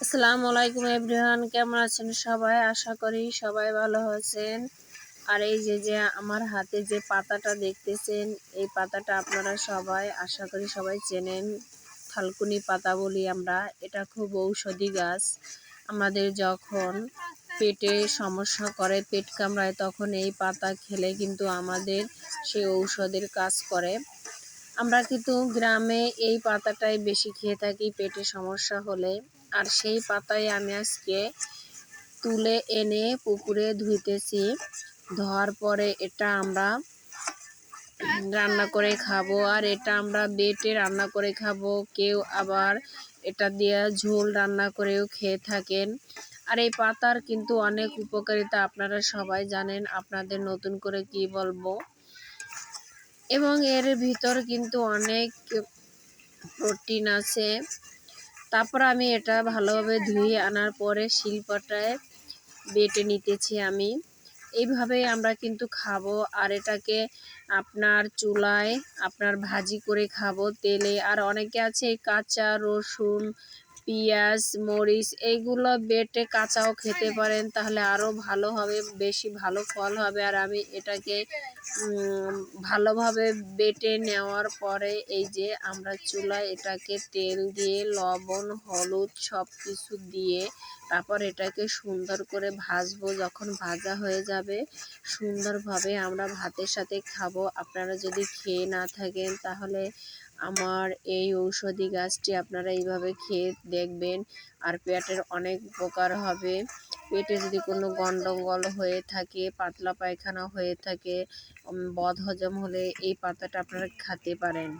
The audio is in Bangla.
আসসালামু আলাইকুম এভরিওয়ান, কেমন আছেন সবাই? আশা করি সবাই ভালো আছেন। আর এই যে যে আমার হাতে যে পাতাটা দেখতেছেন, এই পাতাটা আপনারা সবাই আশা করি সবাই চেনেন। থালকুনি পাতা বলি আমরা। এটা খুব ঔষধি গাছ। আমাদের যখন পেটে সমস্যা করে, পেট কামড়ায়, তখন এই পাতা খেলে কিন্তু আমাদের সেই ঔষধের কাজ করে। আমরা কিন্তু গ্রামে এই পাতাটাই বেশি খেয়ে থাকি পেটে সমস্যা হলে। আর সেই পাতায় আমি আজকে তুলে এনে পুকুরে ধুইতেছি। ধোয়ার পরে এটা আমরা রান্না করে খাব। আর এটা আমরা বেটে রান্না করে খাব। কেউ আবার এটা দিয়ে ঝোল রান্না করেও খেয়ে থাকেন। আর এই পাতার কিন্তু অনেক উপকারিতা আপনারা সবাই জানেন। আপনাদের নতুন করে কি বলব? এবং এর ভিতর কিন্তু অনেক প্রোটিন আছে। তারপর আমি এটা ভালোভাবে ধুয়ে আনার পরে শিল্পটায় বেটে নিতেছি আমি। এইভাবে আমরা কিন্তু খাব। আর এটাকে আপনার চুলায় আপনার ভাজি করে খাব তেলে। আর অনেকে আছে কাঁচা, রসুন পেঁয়াজ, মরিচ এইগুলো বেটে কাঁচাও খেতে পারেন, তাহলে আরও ভালো হবে, বেশি ভালো ফল হবে। আর আমি এটাকে ভালোভাবে বেটে নেওয়ার পরে এই যে আমরা চুলায় এটাকে তেল দিয়ে, লবণ, হলুদ সব কিছু দিয়ে তারপর এটাকে সুন্দর করে ভাজবো যখন ভাজা হয়ে যাবে। সুন্দরভাবে আমরা ভাতের সাথে খাব। আপনারা যদি খেয়ে না থাকেন তাহলে আমার এই ঔষধি গাছটি আপনারা এইভাবে খেয়ে দেখবেন। আর পেটের অনেক উপকার হবে। পেটে যদি কোনো গন্ডগোল হয়ে থাকে, পাতলা পায়খানা হয়ে থাকে বদ হজম হলে এই পাতাটা আপনারা খেতে পারেন।